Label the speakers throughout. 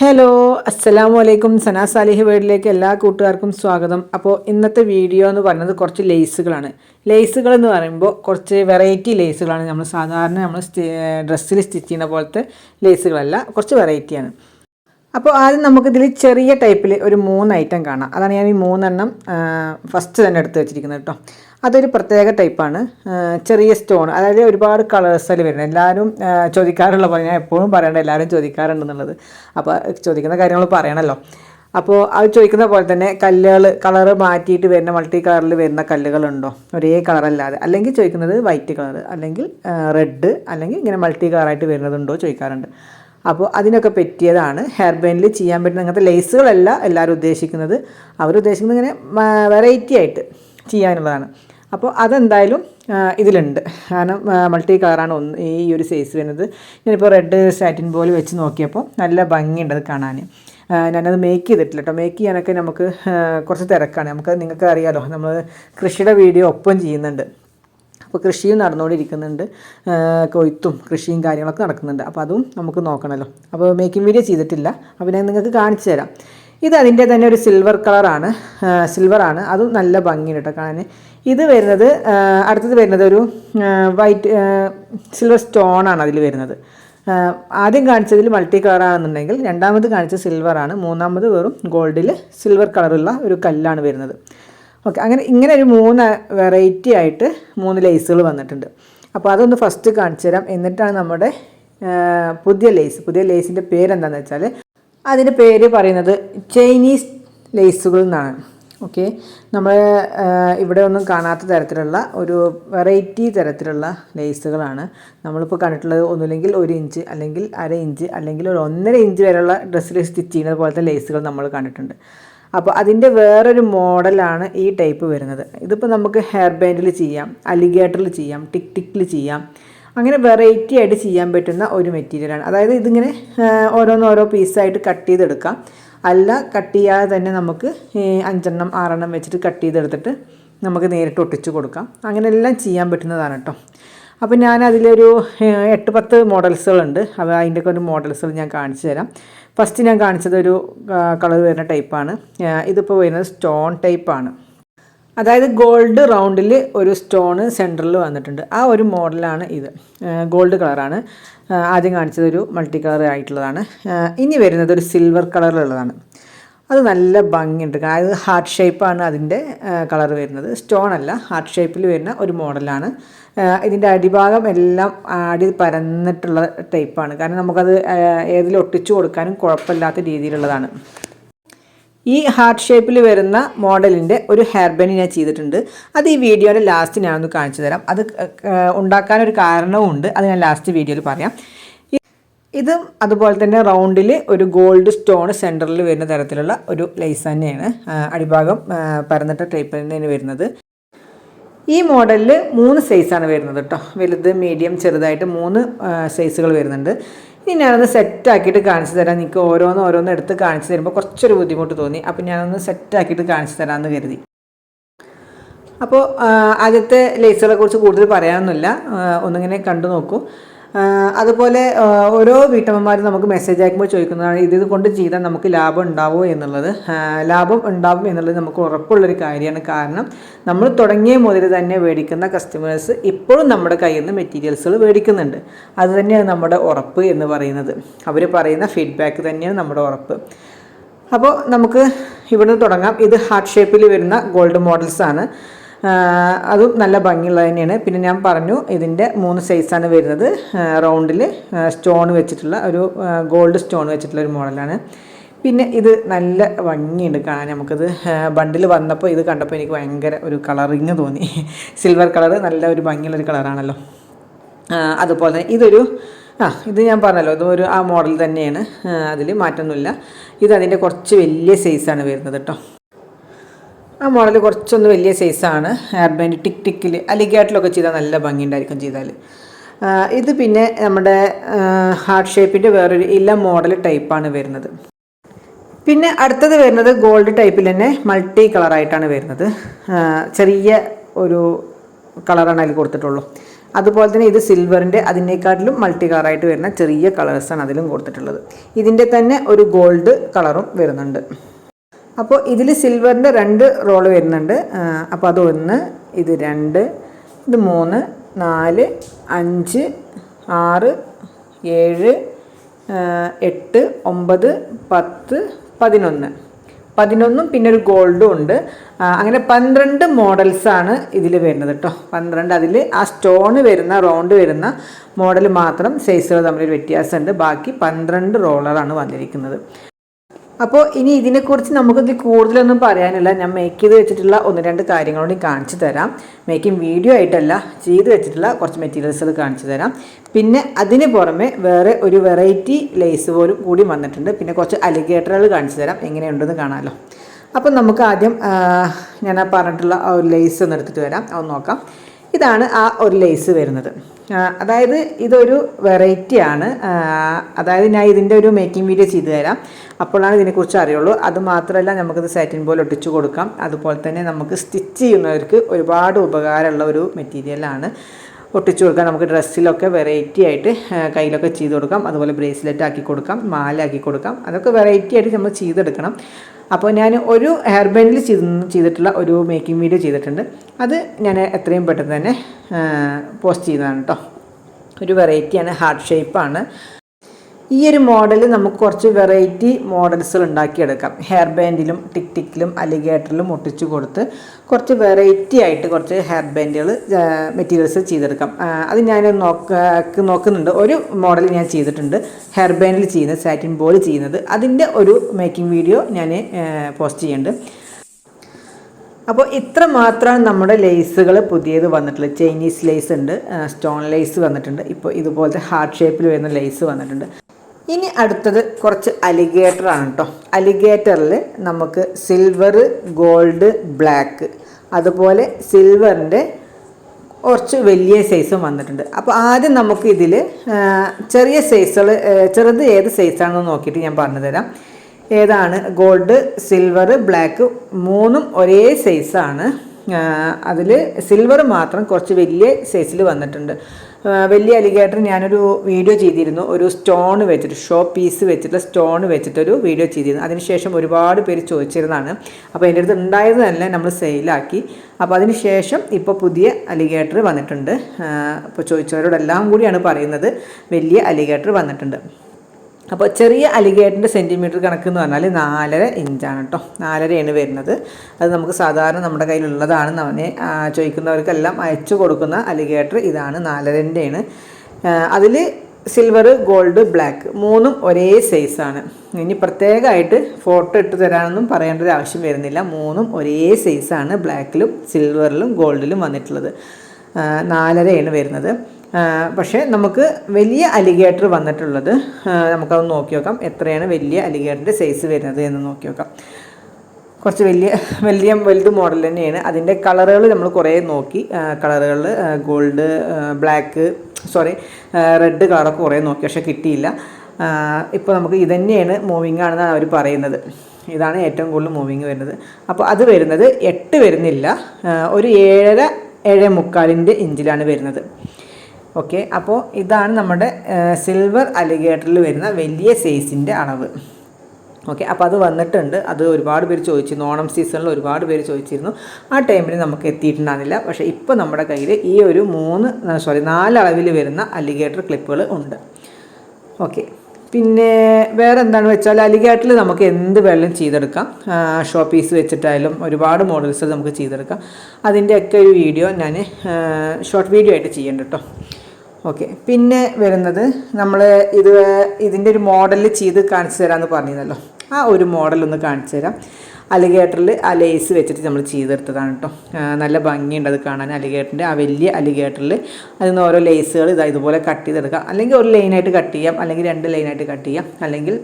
Speaker 1: Hello അസ്സലാമു അലൈക്കും സനാ Salih വേർഡിലേക്ക് എല്ലാ കൂട്ടുകാർക്കും സ്വാഗതം. അപ്പോൾ ഇന്നത്തെ വീഡിയോ എന്ന് പറയുന്നത് കുറച്ച് ലേസുകളാണ്. ലേസുകൾ എന്ന് പറയുമ്പോൾ കുറച്ച് വെറൈറ്റി ലേസുകളാണ്. നമ്മൾ സാധാരണ നമ്മൾ ഡ്രസ്സിൽ സ്റ്റിച്ച് ചെയ്യുന്ന പോലത്തെ ലേസുകളല്ല കുറച്ച് വെറൈറ്റിയാണ് അപ്പോൾ ആദ്യം നമുക്കിതിൽ ചെറിയ ടൈപ്പിൽ ഒരു മൂന്ന് ഐറ്റം കാണാം. അതാണ് ഞാൻ ഈ മൂന്നെണ്ണം ഫസ്റ്റ് തന്നെ എടുത്ത് വെച്ചിരിക്കുന്നത് കേട്ടോ അതൊരു പ്രത്യേക ടൈപ്പാണ് ചെറിയ സ്റ്റോൺ അതായത് ഒരുപാട് കളേഴ്സിൽ വരുന്നത്. എല്ലാവരും ചോദിക്കാറുള്ള പോലെ ഞാൻ എപ്പോഴും പറയേണ്ട എല്ലാവരും ചോദിക്കാറുണ്ടെന്നുള്ളത്. അപ്പോൾ ചോദിക്കുന്ന കാര്യങ്ങൾ പറയണമല്ലോ അപ്പോൾ അത് ചോദിക്കുന്ന പോലെ തന്നെ കല്ലുകൾ കളർ മാറ്റിയിട്ട് വരുന്ന മൾട്ടി കളറിൽ വരുന്ന കല്ലുകളുണ്ടോ? ഒരേ കളറല്ലാതെ അല്ലെങ്കിൽ ചോദിക്കുന്നത് വൈറ്റ് കളർ അല്ലെങ്കിൽ റെഡ് അല്ലെങ്കിൽ ഇങ്ങനെ മൾട്ടി കളറായിട്ട് വരുന്നതുണ്ടോ ചോദിക്കാറുണ്ട്. അപ്പോൾ അതിനൊക്കെ പറ്റിയതാണ്. ഹെയർ ബാൻഡിൽ ചെയ്യാൻ പറ്റുന്ന അങ്ങനത്തെ ലേസുകളല്ല എല്ലാവരും ഉദ്ദേശിക്കുന്നത്. അവർ ഉദ്ദേശിക്കുന്നത് ഇങ്ങനെ വെറൈറ്റി ആയിട്ട് ചെയ്യാനുള്ളതാണ്. അപ്പോൾ അതെന്തായാലും ഇതിലുണ്ട്. കാരണം മൾട്ടി കളറാണ് ഒന്ന് ഈ ഒരു സൈസ് വരുന്നത്. ഞാനിപ്പോൾ റെഡ് സാറ്റിൻ പോലെ വെച്ച് നോക്കിയപ്പോൾ നല്ല ഭംഗിയുണ്ട് അത് കാണാൻ. ഞാനത് മേക്ക് ചെയ്തിട്ടില്ല കേട്ടോ മേക്ക് ചെയ്യാനൊക്കെ നമുക്ക് കുറച്ച് തിരക്കാണ്. നമുക്ക് നിങ്ങൾക്ക് അറിയാലോ നമ്മൾ കൃഷിയുടെ വീഡിയോ ഒപ്പം ചെയ്യുന്നുണ്ട്. അപ്പോൾ കൃഷിയും നടന്നുകൊണ്ടിരിക്കുന്നുണ്ട്. കൊയ്ത്തും കൃഷിയും കാര്യങ്ങളൊക്കെ നടക്കുന്നുണ്ട്. അപ്പോൾ അതും നമുക്ക് നോക്കണമല്ലോ അപ്പോൾ മേക്കിംഗ് വീഡിയോ ചെയ്തിട്ടില്ല. അപ്പോൾ ഞാൻ നിങ്ങൾക്ക് കാണിച്ചു തരാം. ഇത് അതിന്റെ തന്നെ ഒരു സിൽവർ കളറാണ് സിൽവറാണ് അതും നല്ല ഭംഗിയുണ്ട് കേട്ടോ കാണാൻ ഇത് വരുന്നത് അടുത്തത് വരുന്നത് ഒരു വൈറ്റ് സിൽവർ സ്റ്റോണാണ് അതിൽ വരുന്നത്. ആദ്യം കാണിച്ചതിൽ മൾട്ടി കളറാണെന്നുണ്ടെങ്കിൽ രണ്ടാമത് കാണിച്ച സിൽവറാണ് മൂന്നാമത് വെറും ഗോൾഡിൽ സിൽവർ കളറുള്ള ഒരു കല്ലാണ് വരുന്നത്. ഓക്കെ അങ്ങനെ ഇങ്ങനെ ഒരു മൂന്ന് വെറൈറ്റി ആയിട്ട് മൂന്ന് ലേസുകൾ വന്നിട്ടുണ്ട്. അപ്പോൾ അതൊന്ന് ഫസ്റ്റ് കാണിച്ചു തരാം. എന്നിട്ടാണ് നമ്മുടെ പുതിയ ലേസ് പുതിയ ലേസിന്റെ പേരെന്താണെന്ന് വെച്ചാൽ അതിന്റെ പേര് പറയുന്നത് ചൈനീസ് ലേസുകൾ എന്നാണ്. ഓക്കെ നമ്മൾ ഇവിടെ ഒന്നും കാണാത്ത തരത്തിലുള്ള ഒരു വെറൈറ്റി തരത്തിലുള്ള ലേസുകളാണ് നമ്മളിപ്പോൾ കണ്ടിട്ടുള്ളത് ഒന്നുമില്ലെങ്കിൽ ഒരു ഇഞ്ച് അല്ലെങ്കിൽ അര ഇഞ്ച് അല്ലെങ്കിൽ ഒരു ഒന്നര ഇഞ്ച് വരെയുള്ള ഡ്രസ്സിൽ സ്റ്റിച്ച് ചെയ്യുന്നത് പോലത്തെ ലേസുകൾ നമ്മൾ കണ്ടിട്ടുണ്ട്. അപ്പോൾ അതിന്റെ വേറൊരു മോഡലാണ് ഈ ടൈപ്പ് വരുന്നത്. ഇതിപ്പോൾ നമുക്ക് ഹെയർ ബാൻഡിൽ ചെയ്യാം അലിഗേറ്ററിൽ ചെയ്യാം ടിക് ടിക്കിൽ ചെയ്യാം അങ്ങനെ വെറൈറ്റി ആയിട്ട് ചെയ്യാൻ പറ്റുന്ന ഒരു മെറ്റീരിയലാണ് അതായത് ഇതിങ്ങനെ ഓരോന്നോരോ ഓരോന്ന് ഓരോ പീസായിട്ട് കട്ട് ചെയ്തെടുക്കാം. അല്ല കട്ട് ചെയ്യാതെ തന്നെ നമുക്ക് അഞ്ചെണ്ണം ആറെണ്ണം വെച്ചിട്ട് കട്ട് ചെയ്തെടുത്തിട്ട് നമുക്ക് നേരിട്ട് ഒട്ടിച്ചു കൊടുക്കാം. അങ്ങനെ എല്ലാം ചെയ്യാൻ പറ്റുന്നതാണ് കേട്ടോ അപ്പോൾ ഞാൻ അതിലൊരു എട്ട് പത്ത് മോഡൽസുകളുണ്ട്. അപ്പോൾ അതിന്റെയൊക്കെ ഒരു മോഡൽസുകൾ ഞാൻ കാണിച്ചു തരാം. ഫസ്റ്റ് ഞാൻ കാണിച്ചത് ഒരു കളർ വരുന്ന ടൈപ്പാണ്. ഇതിപ്പോൾ വരുന്നത് സ്റ്റോൺ ടൈപ്പാണ്. അതായത് ഗോൾഡ് റൗണ്ടിൽ ഒരു സ്റ്റോണ് സെന്ററിൽ വന്നിട്ടുണ്ട്. ആ ഒരു മോഡലാണ് ഇത്. ഗോൾഡ് കളറാണ്. ആദ്യം കാണിച്ചത് ഒരു മൾട്ടി കളർ ആയിട്ടുള്ളതാണ് ഇനി വരുന്നത് ഒരു സിൽവർ കളറിലുള്ളതാണ്. അത് നല്ല ഭംഗിയുണ്ട്. അതായത് ഹാർട്ട് ഷേപ്പാണ് അതിന്റെ കളർ വരുന്നത്. സ്റ്റോൺ അല്ല ഹാർട്ട് ഷേപ്പിൽ വരുന്ന ഒരു മോഡലാണ് ഇതിന്റെ അടിഭാഗം എല്ലാം ആടി പരന്നിട്ടുള്ള ടൈപ്പാണ് കാരണം നമുക്കത് ഏതിൽ ഒട്ടിച്ചു കൊടുക്കാനും കുഴപ്പമില്ലാത്ത രീതിയിലുള്ളതാണ്. ഈ ഹാർട്ട് ഷേപ്പിൽ വരുന്ന മോഡലിന്റെ ഒരു ഹെയർ ബാൻഡ് ഞാൻ ചെയ്തിട്ടുണ്ട്. അത് ഈ വീഡിയോയുടെ ലാസ്റ്റ് ഞാനൊന്ന് കാണിച്ചു തരാം. അത് ഉണ്ടാക്കാനൊരു കാരണവും ഉണ്ട് അത് ഞാൻ ലാസ്റ്റ് വീഡിയോയിൽ പറയാം. ഇതും അതുപോലെ തന്നെ റൗണ്ടിൽ ഒരു ഗോൾഡ് സ്റ്റോൺ സെന്ററിൽ വരുന്ന തരത്തിലുള്ള ഒരു ലൈസ് തന്നെയാണ് അടിഭാഗം പരന്നിട്ട ടൈപ്പ് തന്നെയാണ് വരുന്നത്. ഈ മോഡലിൽ മൂന്ന് സൈസാണ് വരുന്നത് കേട്ടോ വലുത് മീഡിയം ചെറുതായിട്ട് മൂന്ന് സൈസുകൾ വരുന്നുണ്ട്. ഇനി ഞാനൊന്ന് സെറ്റ് ആക്കിയിട്ട് കാണിച്ചു തരാം. നിങ്ങൾക്ക് ഓരോന്ന് ഓരോന്ന് എടുത്ത് കാണിച്ചു തരുമ്പോൾ കുറച്ചൊരു ബുദ്ധിമുട്ട് തോന്നി. അപ്പോൾ ഞാനൊന്ന് സെറ്റ് ആക്കിയിട്ട് കാണിച്ചു തരാമെന്ന് കരുതി. അപ്പോൾ ആദ്യത്തെ ലേസുകളെ കുറിച്ച് കൂടുതൽ പറയാനൊന്നുമില്ല. ഒന്നിങ്ങനെ കണ്ടു നോക്കൂ. അതുപോലെ ഓരോ വീട്ടമ്മമാരും നമുക്ക് മെസ്സേജ് അയക്കുമ്പോൾ ചോദിക്കുന്നതാണ് ഇത് കൊണ്ട് ചെയ്താൽ നമുക്ക് ലാഭം ഉണ്ടാവുമോ എന്നുള്ളത്? ലാഭം ഉണ്ടാവും എന്നുള്ളത് നമുക്ക് ഉറപ്പുള്ളൊരു കാര്യമാണ്. കാരണം നമ്മൾ തുടങ്ങിയ മുതൽ തന്നെ മേടിക്കുന്ന കസ്റ്റമേഴ്സ് ഇപ്പോഴും നമ്മുടെ കയ്യിൽ നിന്ന് മെറ്റീരിയൽസുകൾ മേടിക്കുന്നുണ്ട്. അത് തന്നെയാണ് നമ്മുടെ ഉറപ്പ് എന്ന് പറയുന്നത്. അവർ പറയുന്ന ഫീഡ്ബാക്ക് തന്നെയാണ് നമ്മുടെ ഉറപ്പ്. അപ്പോൾ നമുക്ക് ഇവിടുന്ന് തുടങ്ങാം. ഇത് ഹാർട്ട് ഷേപ്പിൽ വരുന്ന ഗോൾഡ് മോഡൽസ് ആണ്. അതും നല്ല ഭംഗിയുള്ളത് തന്നെയാണ്. പിന്നെ ഞാൻ പറഞ്ഞു ഇതിന്റെ മൂന്ന് സൈസാണ് വരുന്നത്. റൗണ്ടിൽ സ്റ്റോൺ വെച്ചിട്ടുള്ള ഒരു ഗോൾഡ് സ്റ്റോൺ വെച്ചിട്ടുള്ള ഒരു മോഡലാണ് പിന്നെ ഇത് നല്ല ഭംഗിയുണ്ട് കാണാൻ നമുക്കിത്. ബണ്ടിൽ വന്നപ്പോൾ ഇത് കണ്ടപ്പോൾ എനിക്ക് ഭയങ്കര ഒരു കളറിങ് തോന്നി. സിൽവർ കളർ നല്ല ഒരു ഭംഗിയുള്ളൊരു കളറാണല്ലോ അതുപോലെ തന്നെ ഇതൊരു ആ ഇത് ഞാൻ പറഞ്ഞല്ലോ ഇത് ഒരു ആ മോഡൽ തന്നെയാണ്. അതിൽ മാറ്റമൊന്നുമില്ല ഇത് അതിന്റെ കുറച്ച് വലിയ സൈസാണ് വരുന്നത് കേട്ടോ. ആ മോഡൽ കുറച്ചൊന്ന് വലിയ സൈസാണ്. ഹെയർ ബാൻഡ് ടിക് ടിക്കിൽ അലിഗാട്ടിലൊക്കെ ചെയ്താൽ നല്ല ഭംഗിയുണ്ടായിരിക്കും ചെയ്താൽ ഇത് പിന്നെ നമ്മുടെ ഹാർട്ട് ഷേപ്പിന്റെ വേറൊരു ഇല മോഡൽ ടൈപ്പാണ് വരുന്നത്. പിന്നെ അടുത്തത് വരുന്നത് ഗോൾഡ് ടൈപ്പിൽ തന്നെ മൾട്ടി കളറായിട്ടാണ് വരുന്നത്. ചെറിയ ഒരു കളറാണ് അതിൽ കൊടുത്തിട്ടുള്ളൂ. അതുപോലെ തന്നെ ഇത് സിൽവറിന്റെ അതിനേക്കാട്ടിലും മൾട്ടി കളറായിട്ട് വരുന്ന ചെറിയ കളേഴ്സാണ് അതിലും കൊടുത്തിട്ടുള്ളത്. ഇതിന്റെ തന്നെ ഒരു ഗോൾഡ് കളറും വരുന്നുണ്ട്. അപ്പോൾ ഇതിൽ സിൽവറിന്റെ രണ്ട് റോൾ വരുന്നുണ്ട്. അപ്പോൾ അത് ഒന്ന് ഇത് രണ്ട് ഇത് മൂന്ന് നാല് അഞ്ച് ആറ് ഏഴ് എട്ട് ഒമ്പത് പത്ത് പതിനൊന്ന്. പതിനൊന്നും പിന്നെ ഒരു ഗോൾഡും ഉണ്ട്. അങ്ങനെ പന്ത്രണ്ട് മോഡൽസാണ് ഇതിൽ വരുന്നത് കേട്ടോ പന്ത്രണ്ട് അതിൽ ആ സ്റ്റോണ് വരുന്ന റൗണ്ട് വരുന്ന മോഡൽ മാത്രം സൈസുകൾ തമ്മിൽ വ്യത്യാസമുണ്ട്. ബാക്കി പന്ത്രണ്ട് റോളറാണ് വന്നിരിക്കുന്നത്. അപ്പോൾ ഇനി ഇതിനെക്കുറിച്ച് നമുക്കിത് കൂടുതലൊന്നും പറയാനില്ല. ഞാൻ മേക്ക് ചെയ്ത് വെച്ചിട്ടുള്ള ഒന്ന് രണ്ട് കാര്യങ്ങളോട് കാണിച്ചു തരാം. മേക്കിംഗ് വീഡിയോ ആയിട്ടല്ല ചെയ്ത് വെച്ചിട്ടുള്ള കുറച്ച് മെറ്റീരിയൽസുകൾ കാണിച്ചു തരാം. പിന്നെ അതിന് പുറമെ വേറെ ഒരു വെറൈറ്റി ലേസ് പോലും കൂടി വന്നിട്ടുണ്ട്. പിന്നെ കുറച്ച് അലിഗേറ്ററുകൾ കാണിച്ചു തരാം. എങ്ങനെയുണ്ടെന്ന് കാണാമല്ലോ അപ്പം നമുക്ക് ആദ്യം ഞാൻ ആ പറഞ്ഞിട്ടുള്ള ആ ഒരു ലേസ് ഒന്ന് എടുത്തിട്ട് വരാം. അത് നോക്കാം. ഇതാണ് ആ ഒരു ലേസ് വരുന്നത്. അതായത് ഇതൊരു വെറൈറ്റിയാണ് അതായത് ഞാൻ ഇതിന്റെ ഒരു മേക്കിംഗ് വീഡിയോ ചെയ്തു തരാം. അപ്പോഴാണ് ഇതിനെക്കുറിച്ച് അറിയുള്ളൂ. അത് മാത്രമല്ല നമുക്കിത് സാറ്റിൻ പോലെ ഒട്ടിച്ചു കൊടുക്കാം. അതുപോലെ തന്നെ നമുക്ക് സ്റ്റിച്ച് ചെയ്യുന്നവർക്ക് ഒരുപാട് ഉപകാരമുള്ള ഒരു മെറ്റീരിയലാണ് ഒട്ടിച്ചു കൊടുക്കാം. നമുക്ക് ഡ്രസ്സിലൊക്കെ വെറൈറ്റി ആയിട്ട് കയ്യിലൊക്കെ ചെയ്ത് കൊടുക്കാം. അതുപോലെ ബ്രേസ്ലെറ്റ് ആക്കി കൊടുക്കാം. മാല ആക്കി കൊടുക്കാം. അതൊക്കെ വെറൈറ്റി ആയിട്ട് നമ്മൾ ചെയ്തെടുക്കണം. അപ്പോൾ ഞാൻ ഒരു ഹെയർ ബാൻഡിൽ ചെയ്ത് ചെയ്തിട്ടുള്ള ഒരു മേക്കിംഗ് വീഡിയോ ചെയ്തിട്ടുണ്ട്. അത് ഞാൻ എത്രയും പെട്ടെന്ന് തന്നെ പോസ്റ്റ് ചെയ്യുന്നതാണ് കേട്ടോ ഒരു വെറൈറ്റിയാണ് ഹാർട്ട് ഷേപ്പാണ് ഈ ഒരു മോഡൽ നമുക്ക് കുറച്ച് വെറൈറ്റി മോഡൽസുകൾ ഉണ്ടാക്കിയെടുക്കാം. ഹെയർ ബാൻഡിലും ടിക് ടിക്കിലും അലിഗേറ്ററിലും ഒട്ടിച്ചു കൊടുത്ത് കുറച്ച് വെറൈറ്റി ആയിട്ട് കുറച്ച് ഹെയർ ബാൻഡുകൾ മെറ്റീരിയൽസ് ചെയ്തെടുക്കാം. അത് ഞാൻ നോക്ക നോക്കുന്നുണ്ട്. ഒരു മോഡൽ ഞാൻ ചെയ്തിട്ടുണ്ട്. ഹെയർ ബാൻഡിൽ ചെയ്യുന്നത് സാറ്റിൻ ബോൾ ചെയ്യുന്നത്. അതിന്റെ ഒരു മേക്കിംഗ് വീഡിയോ ഞാൻ പോസ്റ്റ് ചെയ്യുന്നുണ്ട്. അപ്പോൾ ഇത്ര മാത്രമാണ് നമ്മുടെ ലേസുകൾ പുതിയത് വന്നിട്ടുള്ളത്. ചൈനീസ് ലേസ് ഉണ്ട് സ്റ്റോൺ ലേസ് വന്നിട്ടുണ്ട്. ഇപ്പോൾ ഇതുപോലത്തെ ഹാർട്ട് ഷേപ്പിൽ വരുന്ന ലേസ് വന്നിട്ടുണ്ട്. ഇനി അടുത്തത് കുറച്ച് അലിഗേറ്റർ ആണ് കേട്ടോ അലിഗേറ്ററിൽ നമുക്ക് സിൽവർ ഗോൾഡ് ബ്ലാക്ക് അതുപോലെ സിൽവറിന്റെ കുറച്ച് വലിയ സൈസും വന്നിട്ടുണ്ട്. അപ്പോൾ ആദ്യം നമുക്ക് ഇതിൽ ചെറിയ സൈസുകൾ ചെറുത് ഏത് സൈസാണെന്ന് നോക്കിയിട്ട് ഞാൻ പറഞ്ഞുതരാം ഏതാണ്? ഗോൾഡ് സിൽവർ ബ്ലാക്ക് മൂന്നും ഒരേ സൈസാണ് അതിൽ സിൽവർ മാത്രം കുറച്ച് വലിയ സൈസിൽ വന്നിട്ടുണ്ട്. വലിയ അലിഗേറ്റർ ഞാനൊരു വീഡിയോ ചെയ്തിരുന്നു. ഒരു സ്റ്റോൺ വെച്ചിട്ട് ഷോ പീസ് വെച്ചിട്ട് സ്റ്റോൺ വെച്ചിട്ടൊരു വീഡിയോ ചെയ്തിരുന്നു. അതിനുശേഷം ഒരുപാട് പേര് ചോദിച്ചിരുന്നതാണ്. അപ്പോൾ എന്റെ അടുത്ത് ഉണ്ടായത് തന്നെ നമ്മൾ സെയിലാക്കി. അപ്പോൾ അതിനുശേഷം ഇപ്പോൾ പുതിയ അലിഗേറ്റർ വന്നിട്ടുണ്ട്. അപ്പോൾ ചോദിച്ചവരോടെല്ലാം കൂടിയാണ് പറയുന്നത്. വലിയ അലിഗേറ്റർ വന്നിട്ടുണ്ട്. അപ്പോൾ ചെറിയ അലിഗേറ്ററിന്റെ സെന്റിമീറ്റർ കണക്ക് എന്ന് പറഞ്ഞാൽ നാലര ഇഞ്ചാണ് കേട്ടോ. നാലരയാണ് വരുന്നത്. അത് നമുക്ക് സാധാരണ നമ്മുടെ കയ്യിലുള്ളതാണ്. അവനെ ചോദിക്കുന്നവർക്കെല്ലാം അയച്ചു കൊടുക്കുന്ന അലിഗേറ്റർ ഇതാണ് നാലരന്റെയാണ്. അതിൽ സിൽവർ ഗോൾഡ് ബ്ലാക്ക് മൂന്നും ഒരേ സൈസാണ്. ഇനി പ്രത്യേകമായിട്ട് ഫോട്ടോ ഇട്ട് തരാനൊന്നും പറയേണ്ട ഒരു ആവശ്യം വരുന്നില്ല. മൂന്നും ഒരേ സൈസാണ് ബ്ലാക്കിലും സിൽവറിലും ഗോൾഡിലും വന്നിട്ടുള്ളത്. നാലരയാണ് വരുന്നത്. പക്ഷേ നമുക്ക് വലിയ അലിഗേറ്റർ വന്നിട്ടുള്ളത് നമുക്കത് നോക്കി നോക്കാം. എത്രയാണ് വലിയ അലിഗേറ്ററിന്റെ സൈസ് വരുന്നത് എന്ന് നോക്കി നോക്കാം. കുറച്ച് വലിയ വലിയ വലുത് മോഡൽ തന്നെയാണ്. അതിന്റെ കളറുകൾ നമ്മൾ കുറേ നോക്കി. കളറുകൾ ഗോൾഡ് ബ്ലാക്ക് സോറി റെഡ് കളറൊക്കെ കുറേ നോക്കി. പക്ഷേ കിട്ടിയില്ല. ഇപ്പോൾ നമുക്ക് ഇതന്നെയാണ് മൂവിങ് ആണെന്നാണ് അവർ പറയുന്നത്. ഇതാണ് ഏറ്റവും കൂടുതൽ മൂവിങ് വരുന്നത്. അപ്പോൾ അത് വരുന്നത് എട്ട് വരുന്നില്ല. ഒരു ഏഴര ഏഴ് മുക്കാലിന്റെ ഇഞ്ചിലാണ് വരുന്നത്. ഓക്കെ അപ്പോൾ ഇതാണ് നമ്മുടെ സിൽവർ അലിഗേറ്ററിൽ വരുന്ന വലിയ സൈസിന്റെ അളവ്. ഓക്കെ അപ്പോൾ അത് വന്നിട്ടുണ്ട്. അത് ഒരുപാട് പേര് ചോദിച്ചിരുന്നു. ഓണം സീസണിൽ ഒരുപാട് പേര് ചോദിച്ചിരുന്നു. ആ ടൈമിൽ നമുക്ക് എത്തിയിട്ടുണ്ടായിരുന്നില്ല. പക്ഷേ ഇപ്പോൾ നമ്മുടെ കയ്യിൽ ഈ ഒരു മൂന്ന് സോറി നാല് അളവിൽ വരുന്ന അലിഗേറ്റർ ക്ലിപ്പുകൾ ഉണ്ട്. ഓക്കെ പിന്നെ വേറെ എന്താണെന്ന് വെച്ചാൽ അലിഗേറ്ററിൽ നമുക്ക് എന്ത് വെള്ളം ചെയ്തെടുക്കാം. ഷോ പീസ് വെച്ചിട്ടായാലും ഒരുപാട് മോഡൽസ് നമുക്ക് ചെയ്തെടുക്കാം. അതിന്റെയൊക്കെ ഒരു വീഡിയോ ഞാൻ ഷോർട്ട് വീഡിയോ ആയിട്ട് ചെയ്യേണ്ട കേട്ടോ ഓക്കെ. പിന്നെ വരുന്നത് നമ്മൾ ഇത് ഇതിന്റെ ഒരു മോഡൽ ചെയ്ത് കാണിച്ചു തരാമെന്ന് പറഞ്ഞിരുന്നല്ലോ. ആ ഒരു മോഡൽ ഒന്ന് കാണിച്ചു തരാം. അലിഗേറ്ററിൽ ആ ലേസ് വെച്ചിട്ട് നമ്മൾ ചെയ്തെടുത്തതാണ് കേട്ടോ നല്ല ഭംഗിയുണ്ട് അത് കാണാൻ അലിഗേറ്ററിന്റെ ആ വലിയ അലിഗേറ്ററിൽ അതിൽ നിന്ന് ഓരോ ലേസുകൾ ഇതാ ഇതുപോലെ കട്ട് ചെയ്തെടുക്കാം. അല്ലെങ്കിൽ ഒരു ലൈനായിട്ട് കട്ട് ചെയ്യാം അല്ലെങ്കിൽ രണ്ട് ലൈനായിട്ട് കട്ട് ചെയ്യാം അല്ലെങ്കിൽ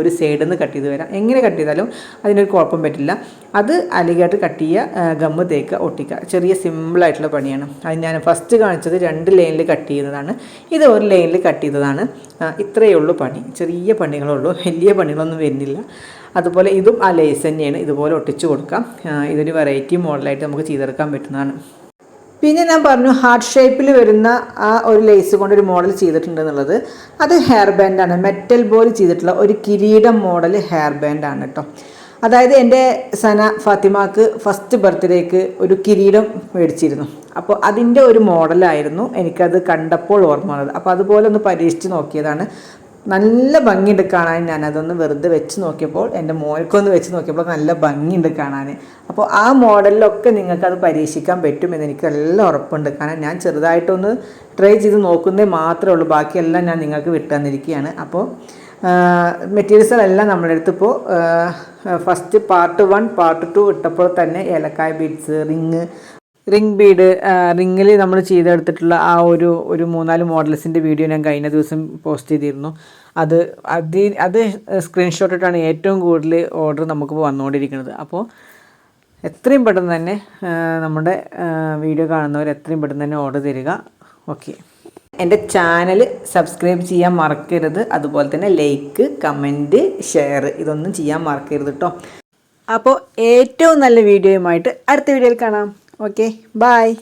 Speaker 1: ഒരു സൈഡിൽ നിന്ന് കട്ട് ചെയ്ത് വരാം. എങ്ങനെ കട്ട് ചെയ്താലും അതിനൊരു കുഴപ്പം പറ്റില്ല. അത് അലിഗേറ്റർ കട്ട് ചെയ്യുക ഗമ്മ് തേക്കുക ഒട്ടിക്കുക. ചെറിയ സിമ്പിളായിട്ടുള്ള പണിയാണ്. അത് ഞാൻ ഫസ്റ്റ് കാണിച്ചത് രണ്ട് ലൈനിൽ കട്ട് ചെയ്യുന്നതാണ് ഇത് ഒരു ലൈനിൽ കട്ട് ചെയ്തതാണ്. ഇത്രയേ ഉള്ളൂ പണി. ചെറിയ പണികളുള്ളൂ വലിയ പണികളൊന്നും വരുന്നില്ല. അതുപോലെ ഇതും ആ ലേസ് തന്നെയാണ്. ഇതുപോലെ ഒട്ടിച്ചു കൊടുക്കാം. ഇതൊരു വെറൈറ്റി മോഡലായിട്ട് നമുക്ക് ചെയ്തെടുക്കാൻ പറ്റുന്നതാണ്. പിന്നെ ഞാൻ പറഞ്ഞു ഹാർട്ട് ഷേപ്പിൽ വരുന്ന ആ ഒരു ലേസ് കൊണ്ട് ഒരു മോഡൽ ചെയ്തിട്ടുണ്ട് എന്നുള്ളത്. അത് ഹെയർ ബാൻഡാണ് മെറ്റൽ ബോൾ ചെയ്തിട്ടുള്ള ഒരു കിരീടം മോഡൽ ഹെയർ ബാൻഡാണ് കേട്ടോ അതായത് എന്റെ സന ഫാത്തിമാക്ക് ഫസ്റ്റ് ബർത്ത്ഡേക്ക് ഒരു കിരീടം മേടിച്ചിരുന്നു. അപ്പോൾ അതിന്റെ ഒരു മോഡലായിരുന്നു എനിക്കത് കണ്ടപ്പോൾ ഓർമ്മ വന്നത്. അപ്പോൾ അതുപോലെ ഒന്ന് പരീക്ഷിച്ച് നോക്കിയതാണ്. നല്ല ഭംഗിയുണ്ട് കാണാൻ ഞാൻ. അതൊന്ന് വെറുതെ വെച്ച് നോക്കിയപ്പോൾ എന്റെ മോൾക്കൊന്ന് വെച്ച് നോക്കിയപ്പോൾ നല്ല ഭംഗിയുണ്ട് കാണാൻ. അപ്പോൾ ആ മോഡലിലൊക്കെ നിങ്ങൾക്ക് അത് പരീക്ഷിക്കാൻ പറ്റുമെന്ന് എനിക്ക് നല്ല ഉറപ്പുണ്ട്. കാരണം ഞാൻ ചെറുതായിട്ടൊന്ന് ട്രൈ ചെയ്ത് നോക്കുന്നേ മാത്രമേ ഉള്ളൂ. ബാക്കിയെല്ലാം ഞാൻ നിങ്ങൾക്ക് വിട്ടു തന്നിരിക്കുകയാണ്. അപ്പോൾ മെറ്റീരിയൽസുകളെല്ലാം നമ്മുടെ അടുത്ത് ഇപ്പോൾ first part one part two ഇട്ടപ്പോൾ തന്നെ ഏലക്കായ ബീഡ്സ് റിങ് റിംഗ് ബീഡ് റിങ്ങിൽ നമ്മൾ ചെയ്തെടുത്തിട്ടുള്ള ആ ഒരു ഒരു മൂന്നാൽ മോഡൽസിന്റെ വീഡിയോ ഞാൻ കഴിഞ്ഞ ദിവസം പോസ്റ്റ് ചെയ്തിരുന്നു. അത് അത് അത് സ്ക്രീൻഷോട്ട് ഇട്ടാണ് ഏറ്റവും കൂടുതൽ ഓർഡർ നമുക്ക് വന്നുകൊണ്ടിരിക്കുന്നത് അപ്പോൾ എത്രയും പെട്ടെന്ന് തന്നെ നമ്മുടെ വീഡിയോ കാണുന്നവർ എത്രയും പെട്ടെന്ന് തന്നെ ഓർഡർ തരിക. ഓക്കെ എന്റെ ചാനൽ സബ്സ്ക്രൈബ് ചെയ്യാൻ മറക്കരുത്. അതുപോലെ തന്നെ ലൈക്ക് കമന്റ് ഷെയർ ഇതൊന്നും ചെയ്യാൻ മറക്കരുത് കേട്ടോ അപ്പോൾ ഏറ്റവും നല്ല വീഡിയോയുമായിട്ട് അടുത്ത വീഡിയോയിൽ കാണാം. Okay bye